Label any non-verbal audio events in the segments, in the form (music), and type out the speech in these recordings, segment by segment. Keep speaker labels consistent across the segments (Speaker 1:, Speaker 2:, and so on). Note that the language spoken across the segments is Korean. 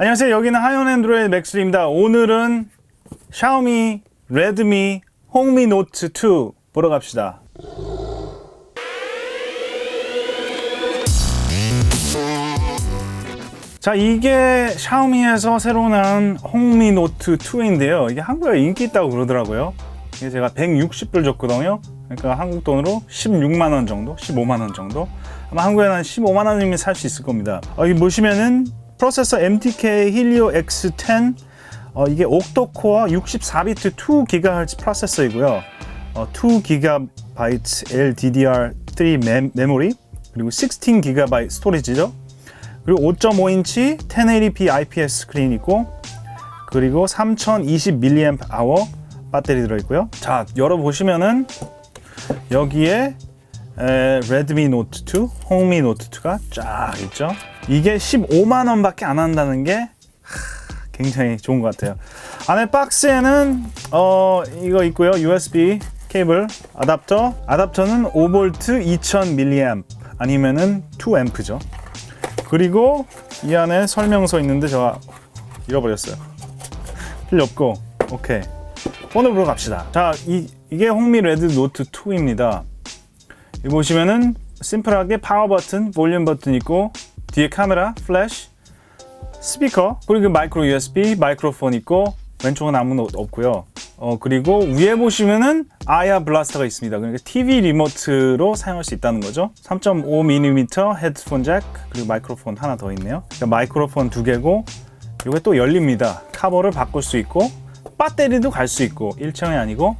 Speaker 1: 안녕하세요. 여기는 하이온 앤드로이드 맥스입니다. 오늘은 샤오미 레드미 홍미 노트 2 보러 갑시다. 자, 이게 샤오미에서 새로 나온 홍미 노트 2인데요. 이게 한국에 인기 있다고 그러더라고요. 이게 제가 160불 줬거든요. 그러니까 한국 돈으로 16만 원 정도, 15만 원 정도. 아마 한국에는 한 15만 원이면 살 수 있을 겁니다. 어, 여기 보시면은 프로세서 MTK 힐리오 X10 어, 이게 옥토 코어 64비트 2GHz 프로세서이고요. 어, 2GB LDDR3 메, 메모리 그리고 16GB 스토리지죠. 그리고 5.5인치 1080p IPS 스크린 있고 그리고 3020mAh 배터리 들어있고요. 자 열어보시면은 여기에 에, 레드미 노트 2, 홍미 노트 2가 쫙 있죠. 이게 15만 원밖에 안 한다는 게 하, 굉장히 좋은 것 같아요. 안에 박스에는 어 이거 있고요. USB 케이블 아답터. 아답터는 5V 2000mAh 아니면은 2Amp죠. 그리고 이 안에 설명서 있는데 제가 잃어버렸어요. 필요 없고 오케이. 오늘 보러 갑시다. 자, 이, 이게 홍미 레드 노트 2입니다. 이 보시면은 심플하게 파워 버튼, 볼륨 버튼 있고 뒤에 카메라, 플래시, 스피커, 그리고 마이크로 USB, 마이크로폰 있고 왼쪽은 아무도 없고요. 어 그리고 위에 보시면은 아야 블라스터가 있습니다. 그러니까 TV 리모트로 사용할 수 있다는 거죠. 3.5mm 헤드폰 잭 그리고 마이크로폰 하나 더 있네요. 그러니까 마이크로폰 두 개고 이게 또 열립니다. 카버를 바꿀 수 있고 배터리도 갈 수 있고 일체형이 아니고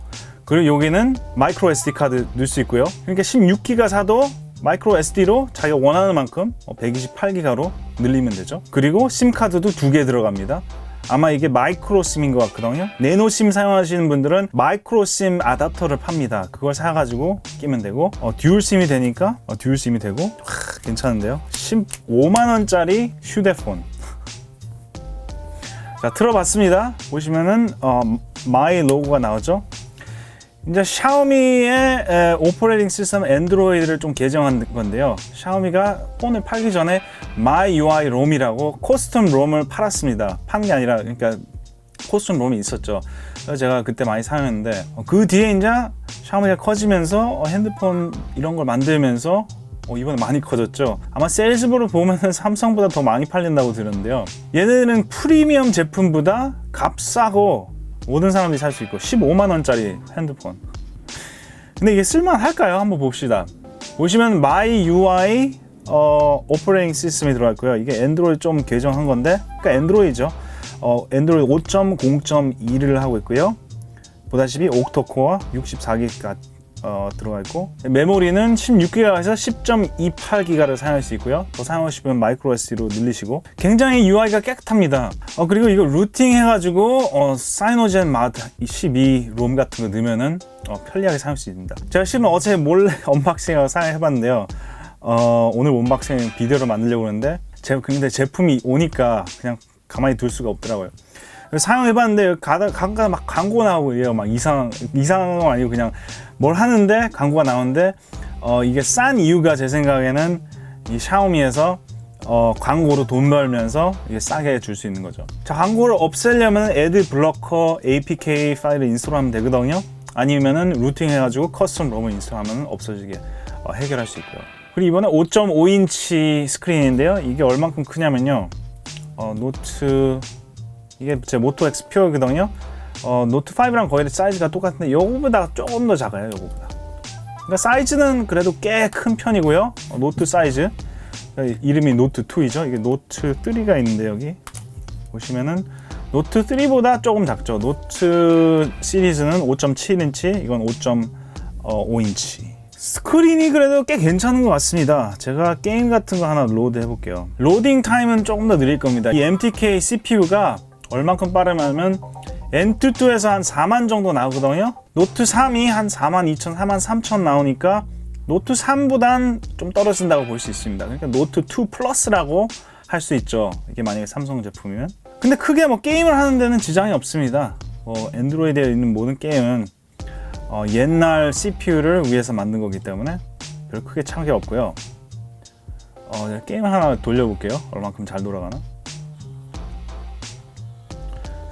Speaker 1: 그리고 여기는 마이크로 SD 카드 넣을 수 있고요. 그러니까 16기가 사도 마이크로 SD로 자기가 원하는 만큼 128기가로 늘리면 되죠. 그리고 심 카드도 두 개 들어갑니다. 아마 이게 마이크로 심인 것 같거든요. 네노 심 사용하시는 분들은 마이크로 심 아답터를 팝니다. 그걸 사가지고 끼면 되고 어, 듀얼 심이 되니까 어, 듀얼 심이 되고 하, 괜찮은데요. 15만 원짜리 휴대폰. (laughs) 자 틀어봤습니다. 보시면은 어, 마이 로고가 나오죠. 이제 샤오미의 에, 오퍼레이팅 시스템 앤드로이드를 좀 개정한 건데요. 샤오미가 폰을 팔기 전에 My UI 롬이라고 코스텀 롬을 팔았습니다. 판게 아니라 그러니까 코스텀 롬이 있었죠. 그래서 제가 그때 많이 사용했는데 어, 그 뒤에 이제 샤오미가 커지면서 어, 핸드폰 이런 걸 만들면서 어, 이번에 많이 커졌죠. 아마 세일즈보로 보면은 (laughs) 삼성보다 더 많이 팔린다고 들었는데요. 얘네는 프리미엄 제품보다 값싸고 모든 사람들이 살 수 있고 15만 원짜리 핸드폰. 근데 이게 쓸만할까요? 한번 봅시다. 보시면 My UI 어, 오퍼레이팅 시스템이 들어가 있고요. 이게 앤드로이드 좀 개정한 건데, 그러니까 앤드로이드죠. 어, 앤드로이드 5.0.2를 하고 있고요. 보다시피 옥토코어 64기가 어, 들어가 있고 메모리는 16기가에서 10.28기가를 사용할 수 있고요. 더 사용하시면 마이크로 SD로 늘리시고 굉장히 UI가 깨끗합니다. 어, 그리고 이거 루팅 해가지고 어, 사이노젠 마드 12 롬 같은 거 넣으면은 어, 편리하게 사용할 수 있습니다. 제가 실은 어제 몰래 (laughs) 언박싱을 사용해봤는데요. 어, 오늘 언박싱 비디오를 만들려고 하는데 제가 근데 제품이 오니까 그냥 가만히 둘 수가 없더라고요. 사용해봤는데 가다 가다 막 광고 나오고 이래요. 막 이상 이상한 건 아니고 그냥 뭘 하는데 광고가 나오는데 어, 이게 싼 이유가 제 생각에는 이 샤오미에서 어, 광고로 돈 벌면서 이게 싸게 줄 수 있는 거죠. 자 광고를 없애려면 애드 블러커 APK 파일을 인스톨하면 되거든요. 아니면은 루팅 해가지고 커스텀 롬을 인스톨하면 없어지게 어, 해결할 수 있고요. 그리고 이번에 5.5인치 스크린인데요. 이게 얼만큼 크냐면요. 어, 노트 이게 제 모토 X 퓨어거든요. 어, 노트 5랑 거의 사이즈가 똑같은데 이거보다 조금 더 작아요. 이거보다. 그러니까 사이즈는 그래도 꽤 큰 편이고요. 어, 노트 사이즈. 그러니까 이름이 노트 2이죠. 이게 노트 3가 있는데 여기 보시면은 노트 3보다 조금 작죠. 노트 시리즈는 5.7인치, 이건 5.5인치. 스크린이 그래도 꽤 괜찮은 것 같습니다. 제가 게임 같은 거 하나 로드 해볼게요. 로딩 타임은 조금 더 느릴 겁니다. 이 MTK CPU가 얼만큼 빠르냐면 N22에서 한 4만 정도 나오거든요. 노트 3이 한 4만 2천, 4만 3천 나오니까 노트 3보단 좀 떨어진다고 볼 수 있습니다. 그러니까 노트 2 플러스라고 할 수 있죠. 이게 만약에 삼성 제품이면. 근데 크게 뭐 게임을 하는 데는 지장이 없습니다. 뭐 앤드로이드에 있는 모든 게임은 어, 옛날 CPU를 위해서 만든 거기 때문에 별 크게 차이 없고요. 어, 게임 하나 돌려볼게요. 얼만큼 잘 돌아가나?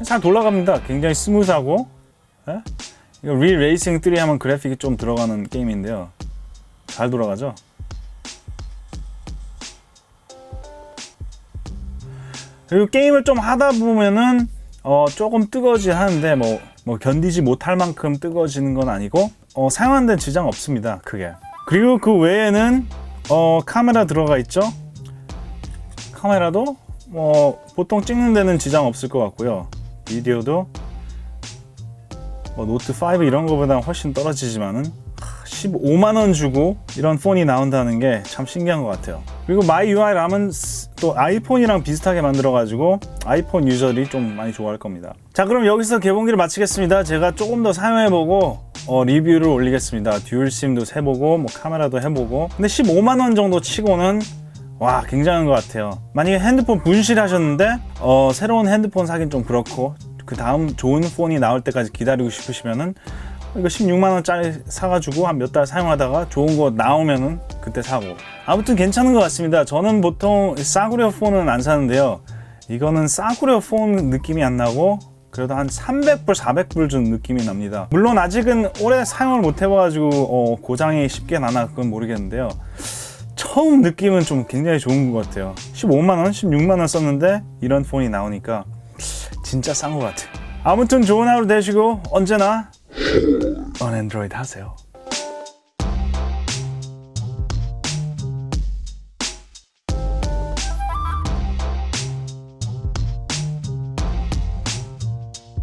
Speaker 1: 잘 돌아갑니다. 굉장히 스무스하고 예? 이거 리 레이싱 3 하면 그래픽이 좀 들어가는 게임인데요. 잘 돌아가죠? 그리고 게임을 좀 하다 보면은 어, 조금 뜨거워지 하는데 뭐, 뭐 견디지 못할 만큼 뜨거워지는 건 아니고 어, 사용하는 데는 지장 없습니다. 크게. 그리고 그 외에는 어, 카메라 들어가 있죠. 카메라도 뭐 보통 찍는 데는 지장 없을 것 같고요. 비디오도 뭐 노트 5 이런 거보다 훨씬 떨어지지만은 15만 원 주고 이런 폰이 나온다는 게 참 신기한 것 같아요. 그리고 마이 UI 람은 또 아이폰이랑 비슷하게 만들어가지고 아이폰 유저들이 좀 많이 좋아할 겁니다. 자, 그럼 여기서 개봉기를 마치겠습니다. 제가 조금 더 사용해보고 어, 리뷰를 올리겠습니다. 듀얼 심도 해보고 뭐 카메라도 해보고. 근데 15만 원 정도 치고는 와 굉장한 것 같아요. 만약에 핸드폰 분실하셨는데 어, 새로운 핸드폰 사긴 좀 그렇고 그 다음 좋은 폰이 나올 때까지 기다리고 싶으시면은 이거 16만 원짜리 사가지고 한 몇 달 사용하다가 좋은 거 나오면은 그때 사고 아무튼 괜찮은 것 같습니다. 저는 보통 싸구려 폰은 안 사는데요. 이거는 싸구려 폰 느낌이 안 나고 그래도 한 300불, 400불 준 느낌이 납니다. 물론 아직은 오래 사용을 못 해봐가지고 어, 고장이 쉽게 나나 그건 모르겠는데요. 처음 느낌은 좀 굉장히 좋은 것 같아요. 15만 원, 16만 원 썼는데 이런 폰이 나오니까 진짜 싼 것 같아요. 아무튼 좋은 하루 되시고 언제나 (laughs) 언앤드로이드 하세요.